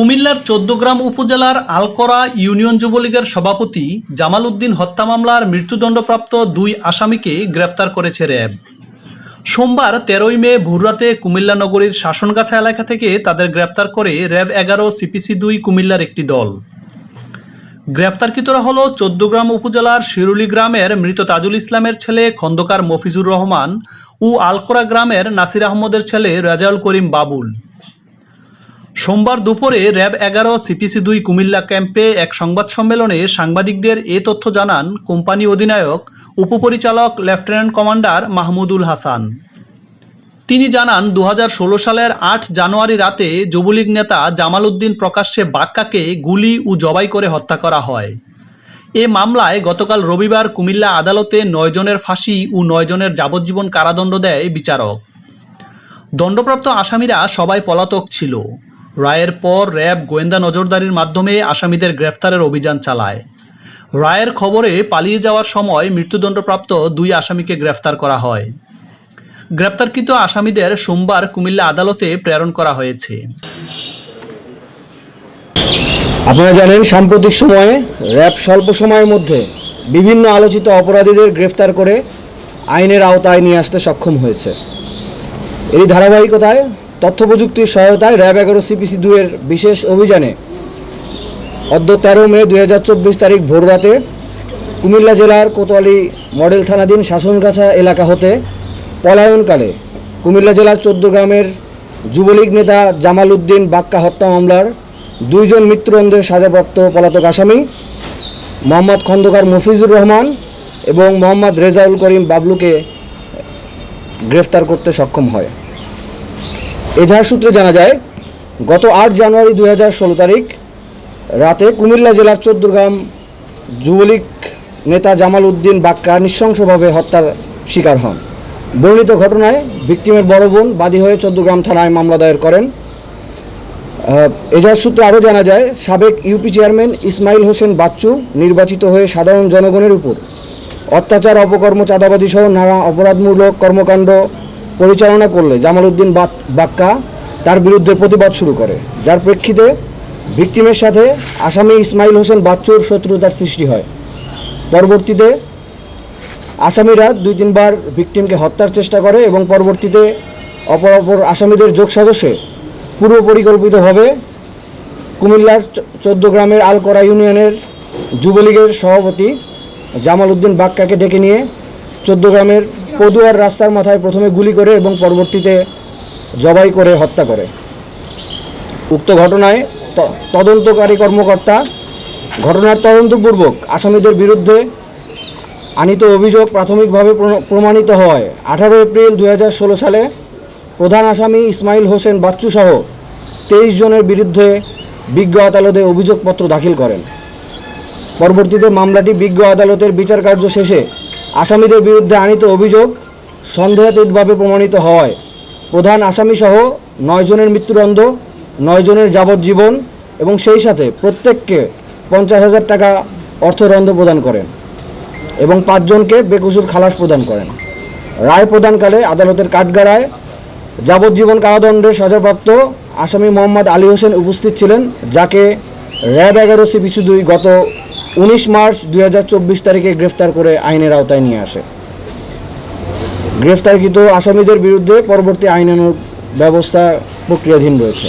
কুমিল্লার চোদ্দগ্রাম উপজেলার আলকরা ইউনিয়ন যুবলীগের সভাপতি জামাল উদ্দিন হত্যা মামলার মৃত্যুদণ্ডপ্রাপ্ত দুই আসামিকে গ্রেপ্তার করেছে র্যাব। সোমবার তেরোই মে ভোররাতে কুমিল্লা নগরীর শাসনগাছা এলাকা থেকে তাদের গ্রেপ্তার করে র্যাব এগারো, সিপিসি দুই কুমিল্লার একটি দল। গ্রেপ্তারকৃতরা হল চোদ্দগ্রাম উপজেলার শিরুলি গ্রামের মৃত তাজুল ইসলামের ছেলে খন্দকার মফিজুর রহমান ও আলকোরা গ্রামের নাসির আহমদের ছেলে রাজাউল করিম বাবুল। সোমবার দুপুরে র্যাব এগারো, সিপিসি দুই কুমিল্লা ক্যাম্পে এক সংবাদ সম্মেলনে সাংবাদিকদের এ তথ্য জানান কোম্পানি অধিনায়ক, উপপরিচালক লেফটেন্যান্ট কমান্ডার মাহমুদুল হাসান। তিনি জানান দু হাজার ষোলো সালের আট জানুয়ারি রাতে যুবলীগ নেতা জামাল উদ্দিন প্রকাশ্যে বাক্কাকে গুলি ও জবাই করে হত্যা করা হয়। এ মামলায় গতকাল রবিবার কুমিল্লা আদালতে নয় জনের ফাঁসি ও নয় জনের যাবজ্জীবন কারাদণ্ড দেয় বিচারক। দণ্ডপ্রাপ্ত আসামিরা সবাই পলাতক ছিল। রায়ের পর র্যাব গোয়েন্দা নজরদারির মাধ্যমে আসামিদের গ্রেফতারের অভিযান চালায়। রায়ের খবরে পালিয়ে যাওয়ার সময় মৃত্যুদণ্ডপ্রাপ্ত দুই আসামিকে গ্রেফতার করা হয়। গ্রেপ্তারকৃত আসামিদের সোমবার কুমিল্লা আদালতে প্রেরণ করা হয়েছে। আপনারা জানেন, সাম্প্রতিক সময়ে র্যাব স্বল্প সময়ের মধ্যে বিভিন্ন আলোচিত অপরাধীদের গ্রেফতার করে আইনের আওতায় নিয়ে আসতে সক্ষম হয়েছে। এই ধারাবাহিকতায় তথ্য প্রযুক্তির সহায়তায় র্যাব এগারো সিপিসি দুয়ের বিশেষ অভিযানে অদ্য তেরো মে দু হাজার চব্বিশ তারিখ ভোররাতে কুমিল্লা জেলার কোতোয়ালি মডেল থানাধীন শাসনগাছা এলাকা হতে পলায়নকালে কুমিল্লা জেলার চোদ্দ গ্রামের যুবলীগ নেতা জামাল উদ্দিন বাক্কা হত্যা মামলার দুইজন মৃত্যুদণ্ডের সাজাপ্রাপ্ত পলাতক আসামি, মোহাম্মদ খন্দকার মফিজুর রহমান এবং মোহাম্মদ রেজাউল করিম বাবলুকে গ্রেফতার করতে সক্ষম হয়। এজাহার সূত্রে জানা যায়, গত আট জানুয়ারি দু হাজার ষোলো তারিখ রাতে কুমিল্লা জেলার চৌদ্দগ্রাম যুবলীগ নেতা জামাল উদ্দিন বাক্কা নৃশংসভাবে হত্যার শিকার হন। বর্ণিত ঘটনায় ভিকটিমের বড় বোন বাদী হয়ে চৌদ্দগ্রাম থানায় মামলা দায়ের করেন। এজাহার সূত্রে আরও জানা যায়, সাবেক ইউপি চেয়ারম্যান ইসমাইল হোসেন বাচ্চু নির্বাচিত হয়ে সাধারণ জনগণের উপর অত্যাচার, অপকর্ম চাঁদাবাদী সহ নানা অপরাধমূলক কর্মকাণ্ড পরিচালনা করলে জামাল উদ্দিন বাক- বাক্কা তার বিরুদ্ধে প্রতিবাদ শুরু করে। যার প্রেক্ষিতে ভিকটিমের সাথে আসামি ইসমাইল হোসেন বাচ্চুর শত্রুতার সৃষ্টি হয়। পরবর্তীতে আসামিরা দুই তিনবার ভিকটিমকে হত্যার চেষ্টা করে এবং পরবর্তীতে অপর অপর আসামিদের যোগ সদস্যে পূর্ব পরিকল্পিতভাবে কুমিল্লার চোদ্দ গ্রামের আলকরা ইউনিয়নের যুবলীগের সভাপতি জামাল উদ্দিন বাক্কাকে ডেকে নিয়ে চোদ্দ গ্রামের পদুয়ার রাস্তার মাথায় প্রথমে গুলি করে এবং পরবর্তীতে জবাই করে, হত্যা করে। উক্ত ঘটনায় তদন্তকারী কর্মকর্তা ঘটনার তদন্তপূর্বক আসামিদের বিরুদ্ধে আনিত অভিযোগ প্রাথমিকভাবে প্রমাণিত হয়। আঠারো এপ্রিল দু হাজার ষোলো সালে প্রধান আসামি ইসমাইল হোসেন বাচ্চু সহ তেইশ জনের বিরুদ্ধে বিজ্ঞ আদালতে অভিযোগপত্র দাখিল করেন। পরবর্তীতে মামলাটি বিজ্ঞ আদালতের বিচার কার্য শেষে আসামিদের বিরুদ্ধে আনিত অভিযোগ সন্দেহাতীতভাবে প্রমাণিত হয়। প্রধান আসামি সহ নয় জনের মৃত্যুদণ্ড, নয় জনের যাবজ্জীবন এবং সেই সাথে প্রত্যেককে পঞ্চাশ হাজার টাকা অর্থদণ্ড প্রদান করেন এবং পাঁচজনকে বেকসুর খালাস প্রদান করেন। রায় প্রদানকালে আদালতের কাঠগড়ায় যাবজ্জীবন কারাদণ্ডের সাজাপ্রাপ্ত আসামি মোহাম্মদ আলী হোসেন উপস্থিত ছিলেন, যাকে র্যাব এগারো সিপিসি দুই গত উনিশ মার্চ দুই চব্বিশ তারিখে গ্রেফতার করে আইনের আওতায় নিয়ে আসে। গ্রেফতারকৃত আসামিদের বিরুদ্ধে পরবর্তী আইনানুগ ব্যবস্থা প্রক্রিয়াধীন রয়েছে।